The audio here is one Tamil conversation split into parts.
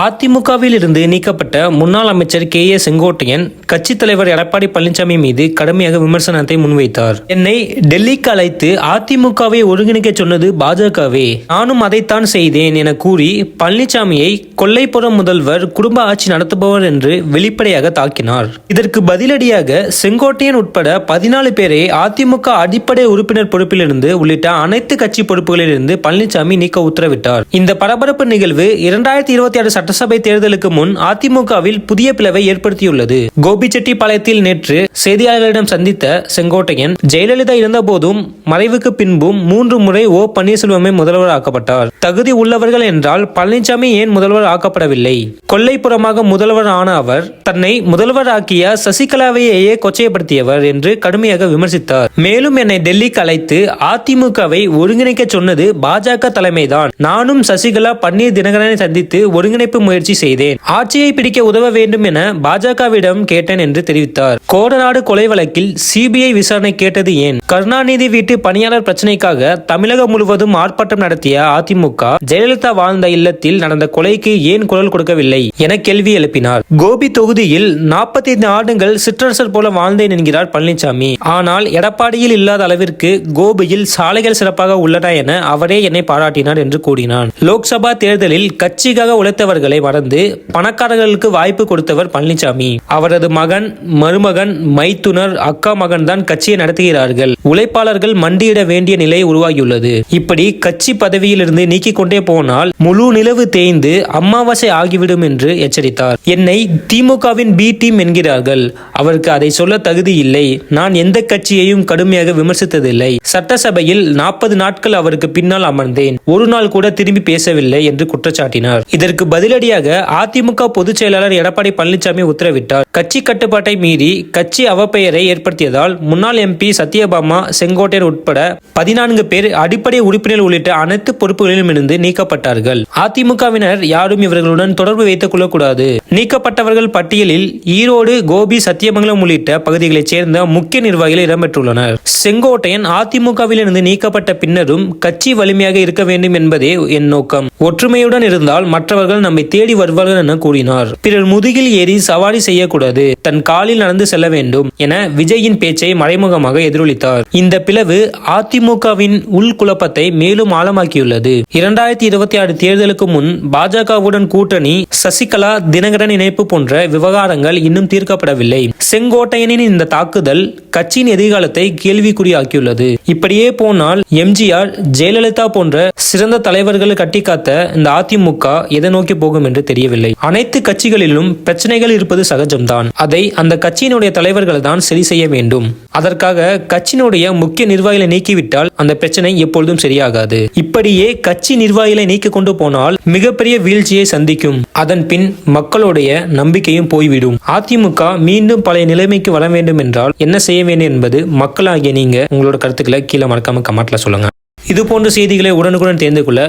அதிமுகவில் இருந்து நீக்கப்பட்ட முன்னாள் அமைச்சர் கே ஏ செங்கோட்டையன் கட்சித் தலைவர் எடப்பாடி பழனிசாமி மீது கடுமையாக விமர்சனத்தை முன்வைத்தார். என்னை டெல்லிக்கு அழைத்து அதிமுகவை ஒருங்கிணைக்க சொன்னது பாஜகவே. நானும் அதைத்தான் செய்தேன் என கூறி பழனிசாமியை கொல்லைப்புறம் முதல்வர் குடும்ப ஆட்சி நடத்துபவர் என்று வெளிப்படையாக தாக்கினார். இதற்கு பதிலடியாக செங்கோட்டையன் உட்பட பதினாலு பேரை அதிமுக அடிப்படை உறுப்பினர் பொறுப்பிலிருந்து உள்ளிட்ட அனைத்து கட்சி பொறுப்புகளிலிருந்து பழனிசாமி நீக்க உத்தரவிட்டார். இந்த பரபரப்பு நிகழ்வு இரண்டாயிரத்தி இருபத்தி ஆறு சட்டசபை தேர்தலுக்கு முன் அதிமுகவில் புதிய பிளவை ஏற்படுத்தியுள்ளது. கோபிச்செட்டிப்பாளையத்தில் நேற்று செய்தியாளர்களிடம் சந்தித்த செங்கோட்டையன் ஜெயலலிதா இருந்தபோதும் மறைவுக்கு பின்பும் மூன்று முறை ஓ. பன்னீர்செல்வமே முதல்வர் ஆக்கப்பட்டார். தகுதி உள்ளவர்கள் என்றால் பழனிசாமி ஏன் முதல்வர் ஆக்கப்படவில்லை? கொல்லைப்புறமாக முதல்வர் ஆன அவர் தன்னை முதல்வர் ஆக்கிய சசிகலாவையே கொச்சையப்படுத்தியவர் என்று கடுமையாக விமர்சித்தார். மேலும் என்னை டெல்லிக்கு அழைத்து அதிமுகவை ஒருங்கிணைக்க சொன்னது பாஜக தலைமைதான். நானும் சசிகலா பன்னீர் தினகரனை சந்தித்து ஒருங்கிணைப்பு முயற்சி செய்தேன். ஆட்சியை பிடிக்க உதவ வேண்டும் என பாஜகவிடம் கேட்டேன் என்று தெரிவித்தார். கோடநாடு கொலை வழக்கில் சிபிஐ விசாரணை கேட்டது ஏன்? கருணாநிதி வீட்டு பணியாளர் பிரச்சனைக்காக தமிழகம் முழுவதும் ஆர்ப்பாட்டம் நடத்திய அதிமுக ஜெயலலிதா வாழ்ந்த இல்லத்தில் நடந்த கொலைக்கு ஏன் குரல் கொடுக்கவில்லை என கேள்வி எழுப்பினார். கோபி தொகுதியில் நாற்பத்தி ஐந்து ஆண்டுகள் சிற்றரசர் போல வாழ்ந்தேன் என்கிறார் பழனிசாமி ஆனால் எடப்பாடியில் இல்லாத அளவிற்கு கோபியில் சாலைகள் சிறப்பாக உள்ளன என அவரே என்னை பாராட்டினார் என்று கூறினார். லோக்சபா தேர்தலில் கட்சிக்காக உழைத்தவர் உழைத்தவர்களை மறந்து பணக்காரர்களுக்கு வாய்ப்பு கொடுத்தவர் பழனிசாமி. அவரது மகன் மருமகன் மைத்துனர் அக்கா மகன் தான் கட்சியை நடத்துகிறார்கள். உழைப்பாளர்கள் மண்டியிட வேண்டிய நிலை உருவாகியுள்ளது. இப்படி கட்சி பதவியிலிருந்து நீக்கிக் கொண்டே போனால் முழு நிலவு தேய்ந்து அமாவாசை ஆகிவிடும் என்று எச்சரித்தார். என்னை திமுகவின் பி டீம் என்கிறார்கள். அவருக்கு அதை சொல்ல தகுதி இல்லை. நான் எந்த கட்சியையும் கடுமையாக விமர்சித்ததில்லை. சட்டசபையில் நாற்பது நாட்கள் அவருக்கு பின்னால் அமர்ந்தேன். ஒரு நாள் கூட திரும்பி பேசவில்லை என்று குற்றச்சாட்டினார். இதற்கு பதில் பதிலடியாக அதிமுக பொதுச் செயலாளர் எடப்பாடி பழனிசாமி உத்தரவிட்டார். கட்சி கட்டுப்பாட்டை மீறி கட்சி அவப்பெயரை ஏற்படுத்தியதால் முன்னாள் எம்பி சத்யபாமா செங்கோட்டையன் உட்பட பதினான்கு பேர் அடிப்படை உறுப்பினர் உள்ளிட்ட அனைத்து பொறுப்புகளிலும் இருந்து நீக்கப்பட்டார்கள். அதிமுகவினர் யாரும் இவர்களுடன் தொடர்பு வைத்துக் கொள்ளக்கூடாது. நீக்கப்பட்டவர்கள் பட்டியலில் ஈரோடு கோபி சத்தியமங்கலம் உள்ளிட்ட பகுதிகளைச் சேர்ந்த முக்கிய நிர்வாகிகள் இடம்பெற்றுள்ளனர். செங்கோட்டையன் அதிமுகவில் இருந்து நீக்கப்பட்ட பின்னரும் கட்சி வலிமையாக இருக்க வேண்டும் என்பதே என் நோக்கம். ஒற்றுமையுடன் இருந்தால் மற்றவர்கள் நம்ம தேடி வருவார்கள் என கூறினார். பிறர் முதுகில் ஏறி சவாரி செய்யக்கூடாது. தன் காலில் நடந்து செல்ல வேண்டும் என விஜயின் பேச்சை மறைமுகமாக எதிரொலித்தார். இந்த பிளவு அதிமுகவின் உள்குழப்பத்தை மேலும் ஆழமாக்கியுள்ளது. இரண்டாயிரத்தி இருபத்தி ஆறு தேர்தலுக்கு முன் பாஜகவுடன் கூட்டணி சசிகலா தினகரன் இணைப்பு போன்ற விவகாரங்கள் இன்னும் தீர்க்கப்படவில்லை. செங்கோட்டையனின் இந்த தாக்குதல் கட்சியின் எதிர்காலத்தை கேள்விக்குறியாக்கியுள்ளது. இப்படியே போனால் எம்ஜிஆர் ஜெயலலிதா போன்ற சிறந்த தலைவர்கள் கட்டிக்காத்த இந்த அதிமுக எதை நோக்கி போகும் என்று தெரியவில்லை. அனைத்து கட்சிகளிலும் பிரச்சனைகள் இருப்பது சகஜம்தான். அதை அந்த கட்சியினுடைய தலைவர்கள் தான் சரி செய்ய வேண்டும். அதற்காக கட்சியினுடைய முக்கிய நிர்வாகிகளை நீக்கிவிட்டால் அந்த பிரச்சனை எப்பொழுதும் சரியாகாது. இப்படியே கட்சி நிர்வாகிகளை நீக்கி கொண்டு போனால் மிகப்பெரிய வீழ்ச்சியை சந்திக்கும். அதன் பின் மக்களுடைய நம்பிக்கையும் போய்விடும். அதிமுக மீண்டும் பழைய நிலைமைக்கு வர வேண்டும் என்றால் என்ன செய்ய வேண்டும் என்பது மக்களாகிய நீங்க உங்களோட கருத்துக்களை கீழே மறக்காம கமெண்ட்ல சொல்லுங்க. இது போன்ற செய்திகளை உடனுக்குடன் தெரிந்து கொள்ள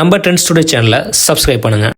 நம்ம ட்ரெண்ட் டுடே சேனலை சப்ஸ்கிரைப் பண்ணுங்க.